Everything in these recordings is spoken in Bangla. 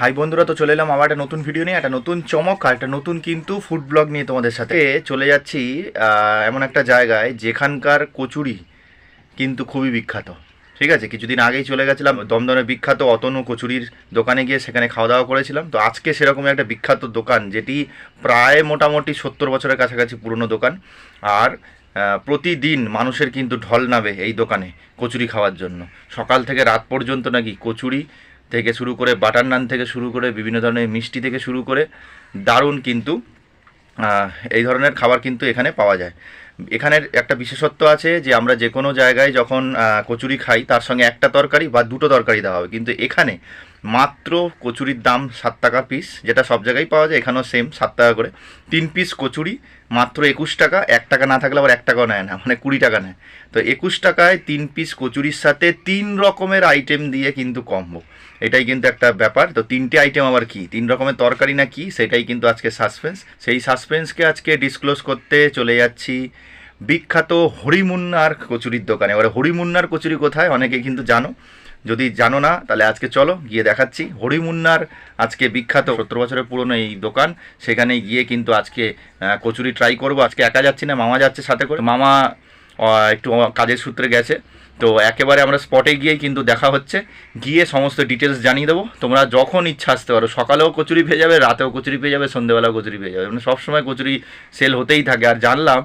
হাই বন্ধুরা, তো চলে এলাম আবার একটা নতুন ভিডিও নিয়ে, একটা নতুন চমক আর একটা নতুন কিন্তু ফুড ব্লগ নিয়ে তোমাদের সাথে। চলে যাচ্ছি এমন একটা জায়গায় যেখানকার কচুরি কিন্তু খুবই বিখ্যাত। ঠিক আছে? কিছুদিন আগেই চলে গেছিলাম দমদমের বিখ্যাত অতনু কচুরির দোকানে গিয়ে সেখানে খাওয়া দাওয়া করেছিলাম। তো আজকে সেরকম একটা বিখ্যাত দোকান, যেটি প্রায় মোটামুটি সত্তর বছরের কাছাকাছি পুরনো দোকান। আর প্রতিদিন মানুষের কিন্তু ঢল নাবে এই দোকানে কচুরি খাওয়ার জন্য। সকাল থেকে রাত পর্যন্ত নাকি কচুরি থেকে শুরু করে বাটার নান থেকে শুরু করে বিভিন্ন ধরনের মিষ্টি থেকে শুরু করে দারুণ কিন্তু এই ধরনের খাবার কিন্তু এখানে পাওয়া যায়। এখানের একটা বিশেষত্ব আছে যে আমরা যে কোনো জায়গায় যখন কচুরি খাই, তার সঙ্গে একটা তরকারি বা দুটো তরকারি দেওয়া হবে। কিন্তু এখানে মাত্র কচুরির দাম সাত টাকা পিস যেটা সব জায়গায় পাওয়া যায়, এখানেও সেম সাত টাকা করে। তিন পিস কচুরি মাত্র একুশ টাকা, এক টাকা না থাকলে আবার এক টাকাও নেয় না মানে কুড়ি টাকা নেয়। তো একুশ টাকায় তিন পিস কচুরির সাথে তিন রকমের আইটেম দিয়ে কিন্তু কম্বো এটাই কিন্তু একটা ব্যাপার। তো তিনটে আইটেম আবার কি? তিন রকমের তরকারি না কি? সেটাই কিন্তু আজকে সাসপেন্স সেই সাসপেন্সকে আজকে ডিসক্লোজ করতে চলে যাচ্ছি বিখ্যাত হরিমুন্নার কচুরির দোকানে। এবারে হরিমুন্নার কচুরি কোথায়? অনেকে কিন্তু জানো। যদি জানো না, তাহলে আজকে চলো গিয়ে দেখাচ্ছি। হরিমুন্নার আজকে বিখ্যাত সত্তর বছরের পুরনো এই দোকান। সেখানে গিয়ে কিন্তু আজকে কচুরি ট্রাই করব। আজকে একা যাচ্ছি না, মামা যাচ্ছে সাথে করে। মামা একটু কাজের সূত্রে গেছে। তো একেবারে আমরা স্পটে গিয়েই কিন্তু দেখা হচ্ছে। গিয়ে সমস্ত ডিটেলস জানিয়ে দেবো। তোমরা যখন ইচ্ছা আসতে পারো, সকালেও কচুরি পেয়ে যাবে, রাতেও কচুরি পেয়ে যাবে সন্ধ্যেবেলাও কচুরি পেয়ে যাবে। মানে সবসময় কচুরি সেল হতেই থাকে। আর জানলাম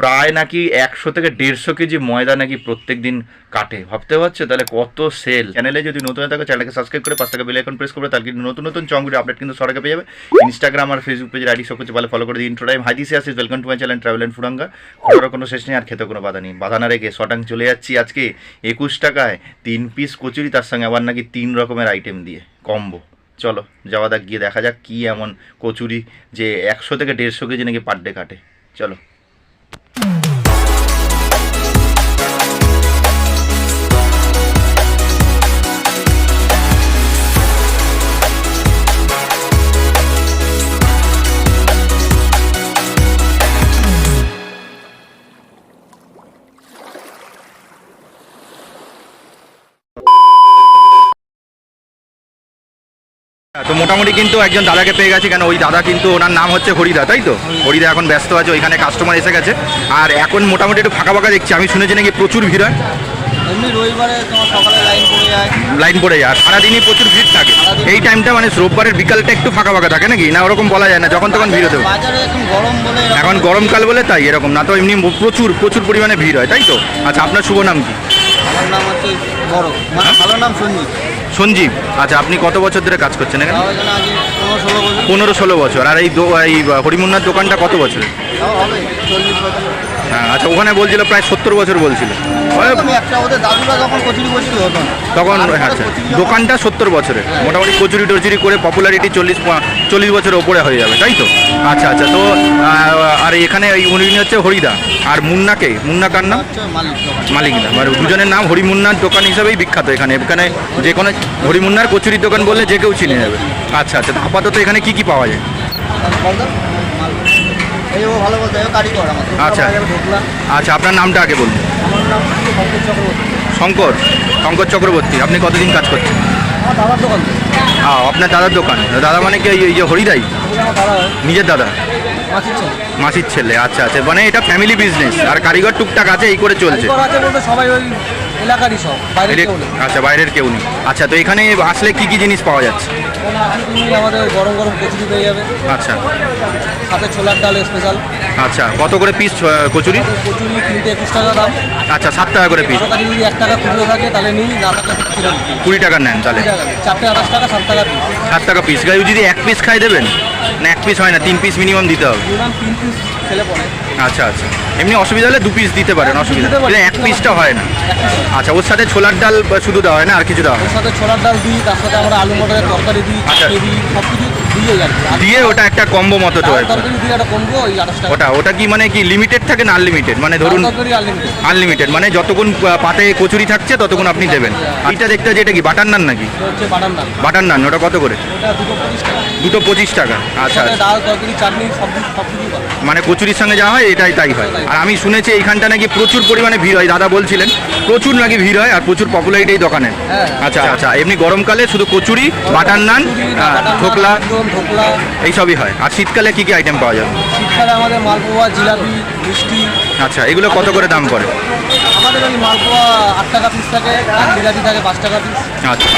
প্রায় নাকি একশো থেকে দেড়শো কেজি ময়দা নাকি প্রত্যেক দিন কাটে। ভাবতে পারছ? তাহলে কত সেল? চ্যানেলে যদি নতুন থাকে চ্যানেলকে সাবস্ক্রাইব করে পাঁচ টাকা বেল আইকন প্রেস করবে, তাহলে কিন্তু নতুন নতুন চঙ্গুরি আপডেট কিন্তু সরকার পেয়ে যাবে। ইনস্টাগ্রাম আর ফেসবুক পেজের আইডি সব কিছু ভালো ফলো করে দিই intro time hi this Ashis welcome to my channel travel and ফুডাঙ্গা ঘোরার কোনো শেষ নেই, আর খেতে কোনো বাধা নেই। বাধা না রেখে শটাং চলে যাচ্ছি আজকে একুশ টাকায়। তিন পিস কচুরি, তার সঙ্গে আবার নাকি তিন রকমের আইটেম দিয়ে। কম্বো চলো, যাওয়া যাক, গিয়ে দেখা যাক কী এমন কচুরি যে একশো থেকে দেড়শো কেজি নাকি পার ডে কাটে। চলো। মোটামুটি কিন্তু একজন দাদাকে পেয়ে গেছি কেন ওই দাদা কিন্তু ওনার নাম হচ্ছে হরিদা তাই তো? হরিদা এখন ব্যস্ত আছে ওইখানে কাস্টমার এসে গেছে। আর এখন মোটামুটি একটু ফাঁকা ফাঁকা দেখছি আমি শুনেছি নাকি প্রচুর ভিড় হয়। এমনি রবিবারে তোমার সকালে লাইন পড়ে যায়। লাইন পড়ে যায় সারাদিনই প্রচুর ভিড় থাকে। এই টাইমটা মানে রোববারের বিকালটা একটু ফাঁকা ফাঁকা থাকে নাকি? না ওরকম বলা যায় না যখন তখন ভিড় হতে এখন গরমকাল বলে তাই এরকম না তো এমনি প্রচুর প্রচুর পরিমাণে ভিড় হয় তাই তো? আচ্ছা আপনার শুভ নাম কি? আমার নাম হচ্ছে বড়। মানে হ্যাঁ? ভালো নাম সঞ্জিত সঞ্জীব আচ্ছা আপনি কত বছর ধরে কাজ করছেন এখানে? পনেরো ষোলো বছর। আর এই হরিমুন্নার দোকানটা কত বছর। বছর হ্যাঁ আচ্ছা ওখানে বলছিল প্রায় সত্তর বছর বলছিল। তখন আচ্ছা দোকানটা সত্তর বছরের। মোটামুটি কচুরি টচুরি করে পপুলারিটি চল্লিশ চল্লিশ বছরের ওপরে হয়ে যাবে তাই তো? আচ্ছা আচ্ছা তো আর এখানে উনি হচ্ছে হরিদা আর মুন্নাকে মুন্না কার নাম? হচ্ছে মালিক দোকান। মালিক না মানে দুজনের নাম হরিমুন্নার দোকান হিসাবেই বিখ্যাত এখানে। এখানে যে কোনো হরিমুন্নার কচুরির দোকান বললে যে কেউ চিনে যাবে। আচ্ছা আচ্ছা তো আপাতত এখানে কি কি পাওয়া যায়। এই ও ভালো বলতে কারিগর আমার আচ্ছা। আচ্ছা আপনার নামটা আগে বলুন। আমার নাম হচ্ছে চক্রবর্তী। শঙ্কর শঙ্কর চক্রবর্তী আপনি কতদিন কাজ করছেন? আমার দাদার দোকান। হ্যাঁ আপনার দাদার দোকান। দাদা মানে কি এই- যে হরিদাই? নিজের দাদা? মাসির ছেলে। আচ্ছা আচ্ছা। মানে এটা ফ্যামিলি বিজনেস আর কারিগর টুকটাক আছে এই করে চলছে। সবাই ওই এলাকারই সব আচ্ছা বাইরের কেউ নেই। আচ্ছা তো এখানে আসলে কি কি জিনিস পাওয়া যাচ্ছে? আমাদের গরম গরম কচুরি পেয়ে যাবে। আচ্ছা। সাথে ছোলার ডাল স্পেশাল আচ্ছা কত করে পিস কচুরি? কচুরি কিনতে একুশ টাকা দাম। আচ্ছা সাত টাকা করে পিস যদি এক টাকা খুচরো থাকে তাহলে নিই না। কুড়ি টাকা। নেন তাহলে। চারটে আঠাশ টাকা সাত টাকা পিস সাত টাকা পিস যদি এক পিস খাই দেবেন? না এক পিস হয় না তিন পিস মিনিমাম দিতে হবে। মিনিমাম তিন পিস পড়ে। আচ্ছা আচ্ছা। এমনি অসুবিধা হলে দু পিস দিতে পারেন অসুবিধা দিতে পারি। এক পিসটা হয় না। আচ্ছা ওর সাথে ছোলার ডাল বা শুধু দেওয়া হয় না আর কিছু দেওয়া হয় ওর সাথে ছোলার ডাল দিই তার সাথে আমরা আলু মটরের তরকারি দিই আচ্ছা। দিই সব কিছু দিয়ে আর কি দিয়ে ওটা একটা কম্বো মতো ডাল তরকারি দিয়ে একটা কমবো ওই আঠাশ টাকা। ওটা ওটা কি মানে কি লিমিটেড থাকে না আনলিমিটেড মানে ধরুন তরকারি আনলিমিটেড আনলিমিটেড মানে যতক্ষণ পাতে কচুরি থাকছে ততক্ষণ আপনি দেবেন। এইটা দেখতে হচ্ছে এটা কি বাটার নান নাকি? হচ্ছে বাটার নান বাটার নান ওটা কত করে? ওটা দুটো পঁচিশ টাকা। দুটো পঁচিশ টাকা। আচ্ছা আচ্ছা। ডাল তরকারি চাটনি সব সব মানে কচুরির সঙ্গে যা হয় এটাই তাই হয়। আর আমি শুনেছি এইখানটা নাকি প্রচুর পরিমাণে ভিড় হয় দাদা বলছিলেন। প্রচুর নাকি ভিড় হয় আর প্রচুর পপুলারিটি এই দোকানে। হ্যাঁ। আচ্ছা আচ্ছা এমনি গরমকালে শুধু কচুরি বাটার নান বাটার ঢোকলা। একদম ঢোকলা। এইসবই হয়। আর শীতকালে কি কি আইটেম পাওয়া যাবে শীতকালে আমাদের মালপোয়া জিলাপি মিষ্টি। আচ্ছা এগুলো কত করে দাম পড়ে? আমাদের ওই মালপোয়া আট টাকা পিস থাকে আর জিলাপি থাকে পাঁচ টাকা পিস আচ্ছা।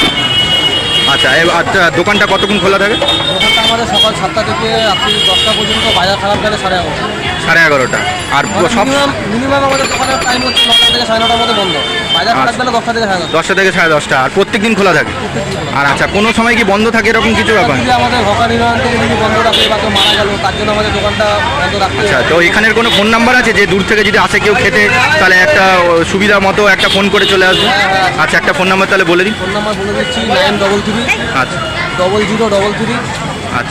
আচ্ছা আচ্ছা দোকানটা কতক্ষণ খোলা থাকে? দোকানটা আমাদের সকাল সাতটা থেকে রাত্রি দশটা পর্যন্ত বাজার খারাপ গেলে সাড়ে এগারোটা। সাড়ে এগারোটা। আর সব মিনিমাম মিনিমাম আমাদের দোকানের টাইম হচ্ছে নটা থেকে সাড়ে নটার মধ্যে বন্ধ। বাজার খারাপ আচ্ছা। দশটা থেকে সাড়ে দশটা। দশটা থেকে সাড়ে দশটা আর প্রত্যেক দিন খোলা থাকে? আর আচ্ছা কোনো সময় কি বন্ধ থাকে এরকম কিছু ব্যাপার? আমাদের হকার নির্মাণ থেকে যদি বন্ধ রাখে বা কেউ মারা গেল তার জন্য আমাদের দোকানটা বন্ধ রাখতে আচ্ছা তো এখানের কোনো ফোন নাম্বার আছে যে দূর থেকে যদি আসে কেউ খেতে তাহলে একটা সুবিধা মতো একটা ফোন করে চলে আসবে? আচ্ছা একটা ফোন নাম্বার তাহলে বলে দিন। ফোন নাম্বার বলে দিচ্ছি নাইন ডবল থ্রি আচ্ছা। Double zero double three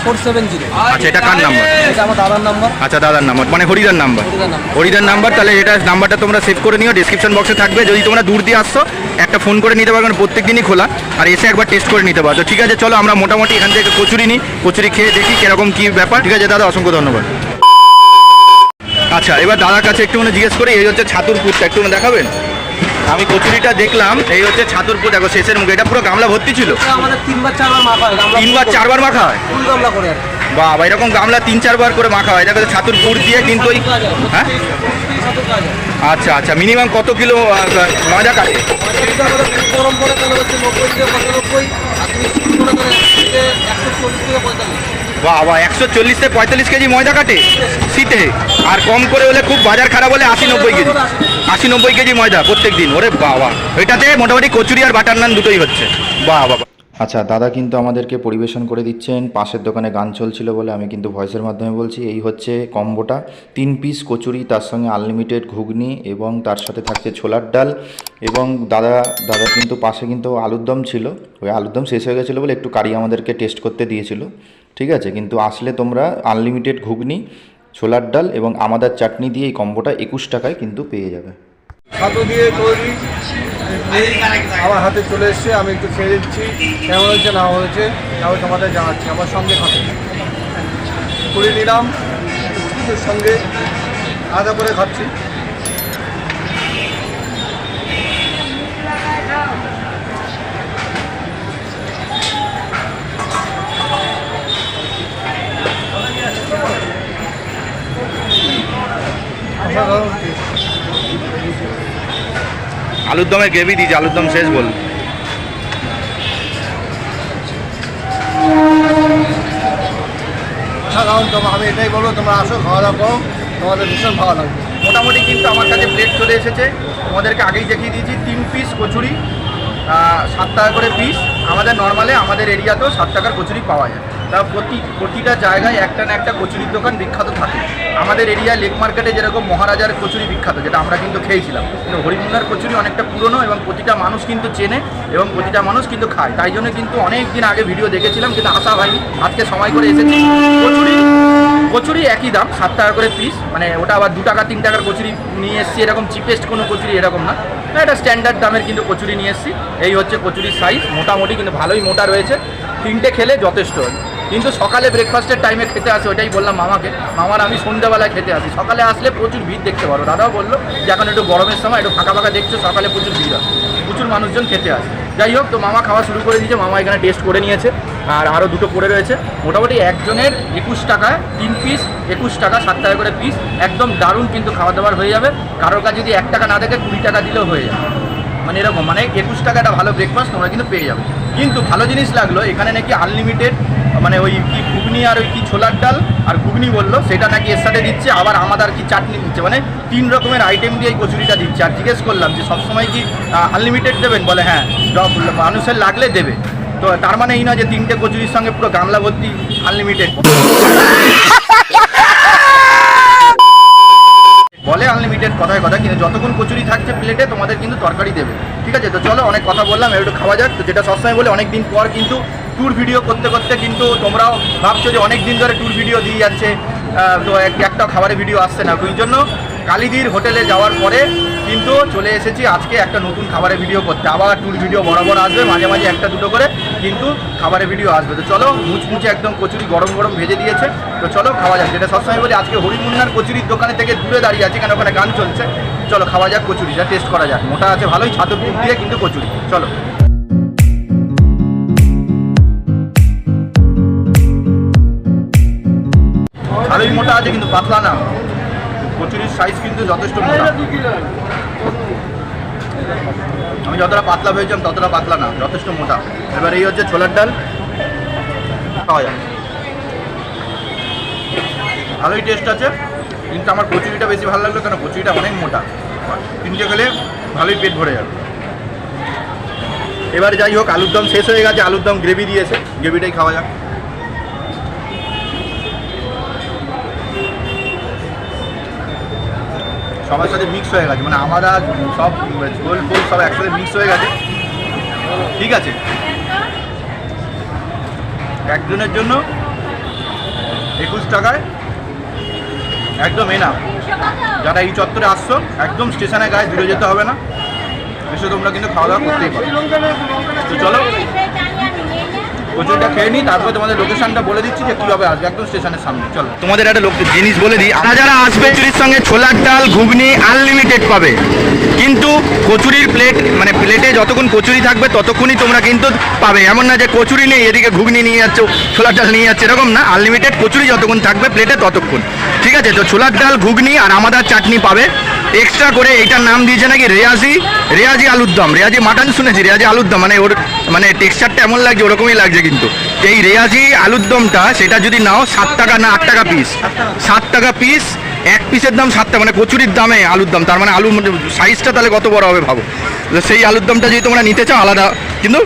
four seven zero আচ্ছা এটা কার নাম্বার এটা আমার দাদার নাম্বার আচ্ছা দাদার নাম্বার মানে হরিদার নাম্বার হরিদার নাম্বার। হরিদার নাম্বার তাহলে এটা নাম্বারটা তোমরা সেভ করে নিও ডিসক্রিপশন বক্সে থাকবে। যদি তোমরা দূর দিয়ে আসছো একটা ফোন করে নিতে প্রত্যেক দিনই খোলা। আর এসে একবার টেস্ট করে নিতে পারো। ঠিক আছে চলো আমরা মোটামুটি এখান থেকে কচুরি নিই কচুরি খেয়ে দেখি কীরকম কি ব্যাপার। ঠিক আছে দাদা অসংখ্য ধন্যবাদ। আচ্ছা এবার দাদার কাছে একটু মানে জিজ্ঞেস করি এই হচ্ছে ছাতুরপুরটা একটু মানে দেখাবেন? আমি কচুরিটা দেখলাম এই হচ্ছে ছাতুরপুর দেখো শেষের মুখে এটা পুরো গামলা ভর্তি ছিল। আমাদের তিনবার চারবার মাখা হয় গামলা তিনবার চারবার মাখা হয়? ফুল গামলা করে বাবা এরকম গামলা তিন চারবার করে মাখা হয়। দেখো ছাতুর পুর দিয়ে কিন্তু ওই হ্যাঁ। আচ্ছা আচ্ছা মিনিমাম কত কিলো ময়দা কাটে? গরম নব্বই থেকে পঁচানব্বই বাবা একশো চল্লিশ থেকে পঁয়তাল্লিশ কেজি ময়দা কাটে শীতে? আর কম করে হলে খুব বাজার খারাপ হলে আশি নব্বই কেজি। আশি নব্বই কেজি ময়দা প্রত্যেক দিন ওরে বাবা। এটাতে মোটামুটি কচুরি আর বাটার নান দুটোই হচ্ছে। বাহ বাবা আচ্ছা দাদা কিন্তু আমাদেরকে পরিবেশন করে দিচ্ছেন। পাশের দোকানে গান চলছিল বলে আমি কিন্তু ভয়েসের মাধ্যমে বলছি। এই হচ্ছে কম্বোটা। তিন পিস কচুরি, তার সঙ্গে আনলিমিটেড ঘুগনি এবং তার সাথে থাকছে ছোলার ডাল। এবং দাদা দাদা কিন্তু পাশে কিন্তু আলুর দম ছিল। ওই আলুর দম শেষ হয়ে গেছিল বলে একটু কারি আমাদেরকে টেস্ট করতে দিয়েছিল। ঠিক আছে, কিন্তু আসলে তোমরা আনলিমিটেড ঘুগনি ছোলার ডাল এবং আমাদের চাটনি দিয়ে এই কম্বোটা একুশ টাকায় কিন্তু পেয়ে যাবে। ছাতু দিয়ে তৈরি। আমার হাতে চলে এসছে, আমি একটু খেয়ে দিচ্ছি কেমন হয়েছে, না হয়েছে তাহলে তোমাদের জানাচ্ছি। আমার সঙ্গে খাতে করে নিলাম। সঙ্গে আদা করে খাচ্ছি। আলুর দমে গ্রেভি দিয়েছে, আলুর দম শেষ বল। আমি এটাই বলব, তোমরা আসো খাওয়া দাওয়া করো, তোমাদের ভীষণ ভালো লাগবে। মোটামুটি কিন্তু আমার কাছে প্লেট চলে এসেছে। তোমাদেরকে আগেই দেখিয়ে দিয়েছি, তিন পিস কচুরি সাত টাকা করে পিস আমাদের নর্মালে আমাদের এরিয়াতেও সাত টাকার কচুরি পাওয়া যায়। তা প্রতি প্রতিটা জায়গায় একটা না একটা কচুরির দোকান বিখ্যাত থাকে। আমাদের এরিয়া লেক মার্কেটে যেরকম মহারাজার কচুরি বিখ্যাত যেটা আমরা কিন্তু খেয়েছিলাম। কিন্তু হরিমুন্নার কচুরি অনেকটা পুরনো এবং প্রতিটা মানুষ কিন্তু চেনে এবং প্রতিটা মানুষ কিন্তু খায়। তাই জন্য কিন্তু অনেক দিন আগে ভিডিও দেখেছিলাম কিন্তু আসা হয়নি। আজকে সময় করে এসেছি। কচুরি কচুরি একই দাম সাত টাকা করে পিস মানে ওটা আবার দু টাকা তিন টাকার কচুরি নিয়ে এসেছি। এরকম চিপেস্ট কোনো কচুরি এরকম না, এটা স্ট্যান্ডার্ড দামের কিন্তু কচুরি নিয়ে এসেছি। এই হচ্ছে কচুরির সাইজ মোটামুটি কিন্তু ভালোই মোটা রয়েছে। তিনটে খেলে যথেষ্ট। কিন্তু সকালে ব্রেকফাস্টের টাইমে খেতে আসে ওটাই বললাম মামাকে। মামার আমি সন্ধ্যাবেলায় খেতে আসি। সকালে আসলে প্রচুর ভিড় দেখতে পারো। দাদাও বলল যে, এখন একটু গরমের সময় একটু ফাঁকা ফাঁকা দেখছ, সকালে প্রচুর ভিড় হয়। প্রচুর মানুষজন খেতে আসে। যাই হোক, তো মামা খাওয়া শুরু করে দিয়েছে। মামা এখানে টেস্ট করে নিয়েছে। আর আরও দুটো পড়ে রয়েছে। মোটামুটি একজনের একুশ টাকায় তিন পিস একুশ টাকা, সাত টাকা করে পিস একদম দারুণ কিন্তু খাওয়া দাওয়ার হয়ে যাবে। কারোর কাছে যদি এক টাকা না থাকে, কুড়ি টাকা দিলেও হয়ে যাবে। মানে এরকম মানে একুশ টাকা একটা ভালো ব্রেকফাস্ট তোমরা কিন্তু পেয়ে যাবে। কিন্তু ভালো জিনিস লাগল, এখানে নাকি আনলিমিটেড মানে ওই কি ঘুগনি আর ওই কি ছোলার ডাল আর ঘুগনি বলল, সেটা নাকি এর সাথে দিচ্ছে, আবার আমাদের কি চাটনি দিচ্ছে। মানে তিন রকমের আইটেম দিয়ে এই কচুরিটা দিচ্ছে। আর জিজ্ঞেস করলাম যে সবসময় কি আনলিমিটেড দেবেন? বলে হ্যাঁ মানুষের লাগলে দেবে। তো তার মানে এই না যে তিনটে কচুরির সঙ্গে পুরো গামলা ভর্তি আনলিমিটেড বলে আনলিমিটেড কথায় কথা কিন্তু যতক্ষণ কচুরি থাকছে প্লেটে তোমাদের কিন্তু তরকারি দেবে। ঠিক আছে? তো চলো, অনেক কথা বললাম একটু খাওয়া যাক। তো যেটা সবসময় বলে অনেক দিন পর কিন্তু ট্যুর ভিডিও করতে করতে কিন্তু তোমরাও ভাবছ যে অনেক দিন ধরে ট্যুর ভিডিও দিয়ে যাচ্ছে তো একটা খাবারের ভিডিও আসছে না। ওই জন্য কালিদির হোটেলে যাওয়ার পরে কিন্তু চলে এসেছি আজকে একটা নতুন খাবারের ভিডিও করতে। আবার ট্যুর ভিডিও বরাবর আসবে, মাঝে মাঝে একটা দুটো করে কিন্তু খাবারের ভিডিও আসবে। তো চলো, মুচমুচে একদম কচুরি গরম গরম ভেজে দিয়েছে। তো চলো, খাওয়া যাক। যেটা সবসময় বলি, আজকে হরিমুন্নার কচুরির দোকানে থেকে দূরে দাঁড়িয়ে আছি কেন ওখানে গান চলছে। চলো, খাওয়া যাক কচুরিটা টেস্ট করা যাক। মোটা আছে, ভালোই ছাতুর দিয়ে কিন্তু কচুরি। চলো। ভালোই মোটা আছে, কিন্তু পাতলা না। কচুরির সাইজ কিন্তু যথেষ্ট মোটা। আমি যতটা পাতলা ভেবেছিলাম, ততটা পাতলা না, যথেষ্ট মোটা। এবার এই হচ্ছে ছোলার ডাল। খাওয়া ভালোই টেস্ট আছে। কিন্তু আমার কচুরিটা বেশি ভালো লাগল, কেন কচুরিটা অনেক মোটা। তিনটে খেলে ভালোই পেট ভরে যাবে। এবার যাই হোক আলুর দম শেষ হয়ে গেছে আলুর দম গ্রেভি দিয়েছে গ্রেভিটাই খাওয়া যাক। সবার সাথে মিক্স হয়ে গেছে। মানে আমরা সব ঝোল ফোল সব একসাথে মিক্স হয়ে গেছে। ঠিক আছে? একজনের জন্য একুশ টাকায় একদম এনা যারা এই চত্বরে আসছো, একদম স্টেশনে গায়ে দূরে যেতে হবে না। এসে তোমরা কিন্তু খাওয়া দাওয়া করতেই পারো। তো চলো। কচুরিটা খেয়ে নিই তারপরে তোমাদের লোকেশনটা বলে দিচ্ছি যে কীভাবে আসবে একদম স্টেশনের সামনে। চলো। তোমাদের একটা লোক জিনিস বলে দিই, আমরা যারা আসবে কচুরির সঙ্গে ছোলার ডাল, ঘুগনি আনলিমিটেড পাবে। কিন্তু কচুরির প্লেট মানে প্লেটে যতক্ষণ কচুরি থাকবে, ততক্ষণই তোমরা কিন্তু পাবে। এমন না যে কচুরি নেই, এদিকে ঘুগনি নিয়ে যাচ্ছ, ছোলার ডাল নিয়ে যাচ্ছে, এরকম না। আনলিমিটেড কচুরি যতক্ষণ থাকবে প্লেটে ততক্ষণ। ঠিক আছে? তো ছোলার ডাল, ঘুগনি আর আমাদের চাটনি পাবে। এক্সট্রা করে এটার নাম দিয়েছে নাকি রেয়াজি? রেয়াজি আলুর দম রেয়াজি মাটন শুনেছি, রেয়াজি আলুর দম মানে ওর মানে টেক্সচারটা এমন লাগছে, ওরকমই লাগছে কিন্তু। এই রেয়াজি আলুর দমটা সেটা যদি নাও, সাত টাকা না, আট টাকা পিস সাত টাকা পিস এক পিসের দাম সাত টাকা মানে কচুরির দামে আলুর দাম তার মানে আলুর সাইজটা তাহলে কত বড় হবে ভাবো? সেই আলুর দমটা যদি তোমরা নিতে চাও, আলাদা কিন্তু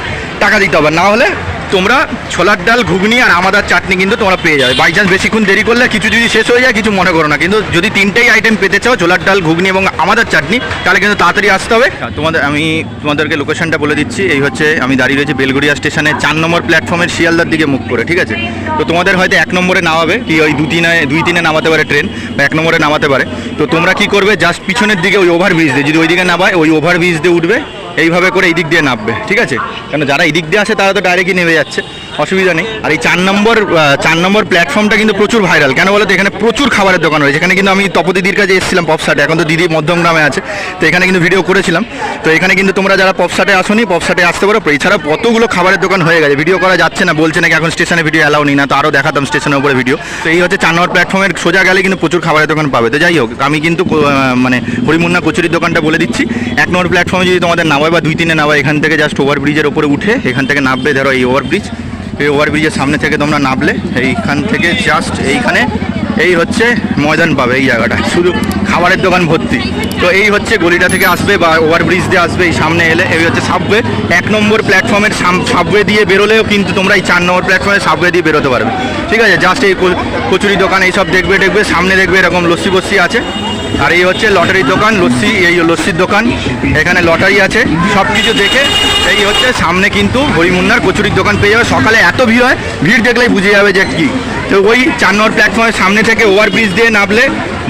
টাকা দিতে হবে। না হলে তোমরা ছোলার ডাল, ঘুগনি আর আমাদের চাটনি কিন্তু তোমরা পেয়ে যাবে। বাই চান্স বেশিক্ষণ দেরি করলে কিছু যদি শেষ হয়ে যায়, কিছু মনে করো না। কিন্তু যদি তিনটেই আইটেম পেতে চাও, ছোলার ডাল, ঘুগনি এবং আমাদের চাটনি, তাহলে কিন্তু তাড়াতাড়ি আসতে হবে। তোমাদের, আমি তোমাদেরকে লোকেশনটা বলে দিচ্ছি। এই হচ্ছে, আমি দাঁড়িয়ে রয়েছি বেলগুড়িয়া স্টেশনে, চার নম্বর প্ল্যাটফর্মের শিয়ালদার দিকে মুখ করে, ঠিক আছে? তো তোমাদের হয়তো এক নম্বরে নামাবে, কি ওই দু তিনে, দুই তিনে নামাতে পারে ট্রেন বা এক নম্বরে নামাতে পারে। তো তোমরা কি করবে? জাস্ট পিছনের দিকে ওই ওভারব্রিজ দিয়ে, যদি ওই দিকে নামায়, ওই ওভারব্রিজ দিয়ে উঠবে। এইভাবে করে এই দিক দিয়ে নামবে, ঠিক আছে? কেন যারা এই দিক দিয়ে আসে তারা তো ডাইরেক্টই নেমে যাচ্ছে। অসুবিধা নেই। আর এই চার নম্বর চার নম্বর প্ল্যাটফর্মটা কিন্তু প্রচুর ভাইরাল কেন বলো তো এখানে প্রচুর খাবারের দোকান রয়েছে। এখানে কিন্তু আমি তপদিদির কাছে এসেছিলাম পপসাটে এখন তো দিদি মধ্যমগ্রামে আছে। তো এখানে কিন্তু ভিডিও করেছিলাম। তো এখানে কিন্তু তোমরা যারা পপসাটে আসোনি পপসাটে আসতে পারো। এছাড়া কতগুলো খাবারের দোকান হয়ে গেছে। ভিডিও করা যাচ্ছে না, বলছে নাকি এখন স্টেশনে ভিডিও অ্যালাউ নেই। না তো আরও দেখাতাম স্টেশনের উপরে ভিডিও তো এই হচ্ছে চার নম্বর প্ল্যাটফর্মের সোজা গেলে কিন্তু প্রচুর খাবারের দোকান পাবে। তো যাই হোক, আমি কিন্তু মানে হরিমুন্না কচুরির দোকানটা বলে দিচ্ছি। এক নম্বর প্ল্যাটফর্মে যদি তোমাদের নামায় বা দুই তিনে নামায়, এখান থেকে জাস্ট ওভারব্রিজের উপরে উঠে এখান থেকে নামবে। ধরো এই ওভারব্রিজ এই ওভারব্রিজের সামনে থেকে তোমরা নামলে, এইখান থেকে জাস্ট এইখানে, এই হচ্ছে ময়দান পাবে এই জায়গাটা। শুধু খাবারের দোকান ভর্তি। তো এই হচ্ছে গলিটা থেকে আসবে বা ওভারব্রিজ দিয়ে আসবে এই সামনে এলে, এই হচ্ছে সাবওয়ে এক নম্বর প্ল্যাটফর্মের সাবওয়ে দিয়ে বেরোলেও কিন্তু তোমরা এই চার নম্বর প্ল্যাটফর্মে সাবওয়ে দিয়ে বেরোতে পারবে। ঠিক আছে? জাস্ট এই কচুরি দোকান এইসব দেখবে দেখবে, সামনে দেখবে এরকম লস্যি বস্যি আছে। আর এই হচ্ছে লটারির দোকান, লস্যি, এই লস্যির দোকান, এখানে লটারি আছে সব কিছু দেখে এই হচ্ছে সামনে কিন্তু হরিমুন্নার কচুরির দোকান পেয়ে যাবে। সকালে এত ভিড় হয়, ভিড় দেখলেই বুঝে যাবে যে কি। তো ওই চার নম্বর প্ল্যাটফর্মের সামনে থেকে ওভারব্রিজ দিয়ে নামলে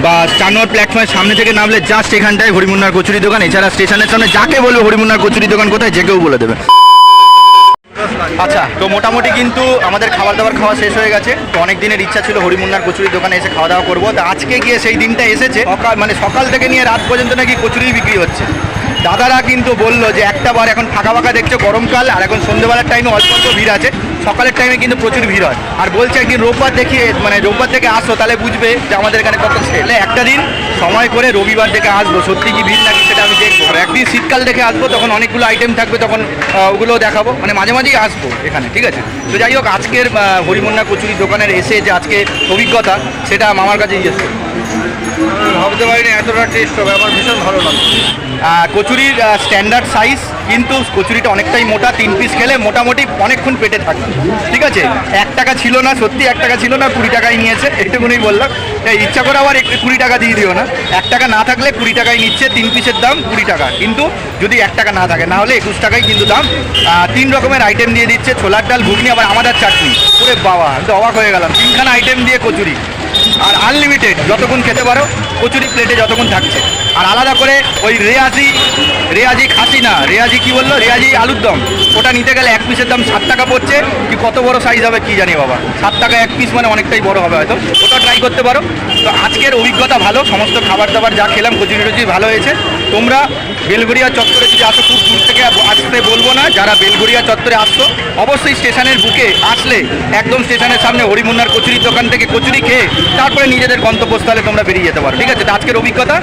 বা চার নম্বর প্ল্যাটফর্মের সামনে থেকে নামলে জাস্ট এখানটায় হরিমুন্নার কচুরি দোকান। এছাড়া স্টেশনের সামনে যাকে বলবে হরিমুন্নার কচুরি দোকান কোথায়, যে কেউ বলে দেবে। আচ্ছা তো মোটামুটি কিন্তু আমাদের খাবার দাবার খাওয়া শেষ হয়ে গেছে। তো অনেক দিনের ইচ্ছা ছিল হরিমুন্নার কচুরির দোকানে এসে খাওয়া দাওয়া করব। তো আজকে গিয়ে সেই দিনটা এসেছে। সকাল মানে সকাল থেকে নিয়ে রাত পর্যন্ত নাকি কচুরি বিক্রি হচ্ছে। দাদারা কিন্তু বলল যে একটা বার এখন ফাঁকা ফাঁকা দেখছ গরমকাল, আর এখন সন্ধ্যেবেলার টাইমে অল্প অল্প ভিড় আছে। সকালের টাইমে কিন্তু প্রচুর ভিড় হয়। আর বলছে একদিন রোববার দেখিয়ে মানে রোববার থেকে আসো তাহলে বুঝবে যে আমাদের এখানে কত ছেলে একটা দিন সময় করে রবিবার থেকে আসব, সত্যি কি ভিড় নাকি সেটা আমি দেখব। একদিন শীতকাল দেখে আসব, তখন অনেকগুলো আইটেম থাকবে, তখন ওগুলো দেখাবো। মানে মাঝে মাঝেই আসব এখানে, ঠিক আছে? তো যাই হোক, আজকের হরিমন্না কচুরি দোকানের এসে যে আজকে অভিজ্ঞতা, সেটা মামার কাছে করব। ভাবতে পারিনি, এতটা টেস্ট হবে, আমার ভীষণ ভালো কচুরির স্ট্যান্ডার্ড সাইজ কিন্তু কচুরিটা অনেকটাই মোটা, তিন পিস খেলে মোটামুটি অনেকক্ষণ পেটে থাকে। ঠিক আছে? এক টাকা ছিল না, সত্যি এক টাকা ছিল না, কুড়ি টাকায় নিয়েছে, এইটুকুনি বললাম। ইচ্ছা করে আবার একটু কুড়ি টাকা দিয়ে দিও না। এক টাকা না থাকলে কুড়ি টাকায় নিচ্ছে, তিন পিসের দাম কুড়ি টাকা। কিন্তু যদি এক টাকা না থাকে না হলে একুশ টাকায় কিন্তু দাম তিন রকমের আইটেম দিয়ে দিচ্ছে, ছোলার ডাল, ঘুগনি, আবার আমাদের চাটনি। ওরে বাবা অবাক হয়ে গেলাম। তিনখানা আইটেম দিয়ে কচুরি। আর আনলিমিটেড যতক্ষণ খেতে পারো কচুরি প্লেটে যতক্ষণ থাকছে। আর আলাদা করে ওই রেয়াজি রেয়াজি খাসি না রেয়াজি কি বলল? রেয়াজি আলুর দম। ওটা নিতে গেলে এক পিসের দাম ষাট টাকা পড়ছে। কি কত বড় সাইজ হবে কি জানি বাবা। ষাট টাকা এক পিস মানে অনেকটাই বড় হবে হয়তো। ওটা ট্রাই করতে পারো। তো আজকের অভিজ্ঞতা ভালো। সমস্ত খাবার দাবার যা খেলাম, কচুরি টচুরি ভালো হয়েছে। তোমরা বেলগড়িয়া চত্বরে যদি আসো, খুব দূর থেকে আসতে বলব না। যারা বেলগড়িয়া চত্বরে আসছো, অবশ্যই স্টেশনের বুকে আসলে একদম স্টেশনের সামনে হরিমুন্নার কচুরির দোকান থেকে কচুরি খেয়ে তারপরে নিজেদের গন্তব্যস্থলে তোমরা বেরিয়ে যেতে পারো। ঠিক আছে? তো আজকের অভিজ্ঞতা।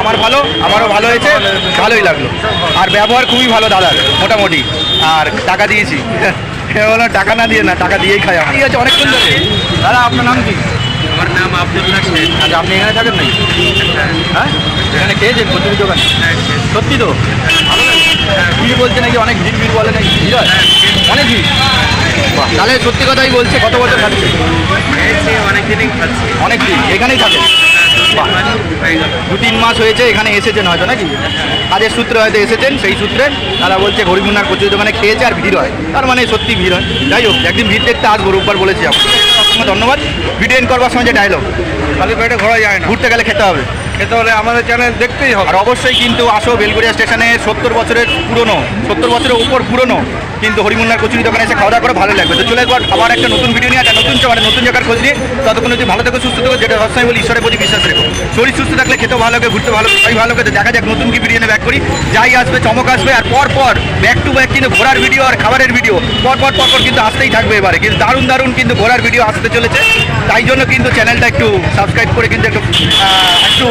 আমার ভালো আমারও ভালো হয়েছে ভালোই লাগল। আর ব্যবহার খুবই ভালো দাদার মোটামুটি। আর টাকা দিয়েছি। বলো টাকা না দিয়ে না টাকা দিয়েই খাই আমার। ঠিক আছে অনেকক্ষণ ধরে দাদা আপনার নাম কি? আমার নাম আব্দুল্লাহ শেখ আচ্ছা আপনি এখানে থাকেন নাকি? হ্যাঁ? এখানে খেয়েছেন কচুরি দোকানে সত্যি তো? ভালো ভিড় বলছে নাকি? অনেক ভিড় ভিড় বলে নাকি? ভিড় হয়? অনেক ভিড়। বাহ, তাহলে সত্যি কথাই বলছে কত বছর খাচ্ছে খেয়েছি অনেকদিনই খাচ্ছি। অনেক দিন এখানেই থাকে। দু তিন মাস হয়েছে এখানে এসেছেন হয়তো নাকি? কাজের সূত্রে হয়তো এসেছেন সেই সূত্রে। তারা বলছে হরিমুন্নার কচুরি দোকানে খেয়েছে আর ভিড় হয়। তার মানে সত্যি ভিড় হয়। যাই হোক একদিন ভিড় দেখতে আসব রোববার বলেছি আপনাকে। ধন্যবাদ। ভিডিও করবার সময় যে ডায়লগ তাহলে পেটে ঘোরা যায় না। ঘুরতে গেলে খেতে হবে। খেতে হলে আমাদের চ্যানেল দেখতেই হবে। আর অবশ্যই কিন্তু আসো বেলগড়িয়া স্টেশনে, সত্তর বছরের পুরনো, সত্তর বছরের উপর পুরনো, কিন্তু হরিমুন্নার কচুরি দোকানে এসে খাওয়া দাওয়া করে ভালো লাগবে। তো চলে আসব আবার একটা নতুন ভিডিও নিয়ে একটা নতুন মানে নতুন জায়গার খোঁজ নিয়ে। ততক্ষণ যদি ভালো থেকো, সুস্থ থেকো, যেটা সবসময় বলি, ঈশ্বরের প্রতি বিশ্বাস রেখো। শরীর সুস্থ থাকলে খেতেও ভালো লাগে ঘুরতে ভালো সবাই ভালো লাগে দেখা যাক নতুন কি ভিডিও নিয়ে ব্যাক করি। যাই আসবে, চমক আসবে, আর পর পর ব্যাক টু ব্যাক কিন্তু ঘোরার ভিডিও আর খাবারের ভিডিও পর পর পর পর কিন্তু আসতেই থাকবে এবারে। কিন্তু দারুণ দারুণ কিন্তু ঘোরার ভিডিও আসতে চলেছে। তাই জন্য কিন্তু চ্যানেলটা একটু সাবস্ক্রাইব করে কিন্তু একটু একটু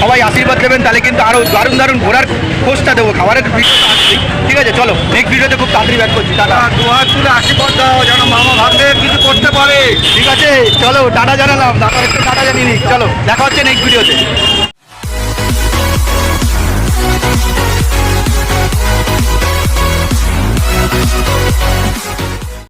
সবাই আশীর্বাদ দেবেন তাহলে কিন্তু আরও দারুণ দারুণ ঘোরার খোঁজটা দেবো। খাবারের ভিডিও ঠিক আছে চলো নেক্সট ভিডিওতে খুব তাড়াতাড়ি ব্যাক করছি। টাটা। দু হাত তুলে আশীর্বাদ দাও যেন মামা ভাবদের কিছু করতে পারে। ঠিক আছে চলো টাটা জানালাম। তারপর একটু টাটা জানিয়ে চলো দেখা হচ্ছে নেক্সট ভিডিওতে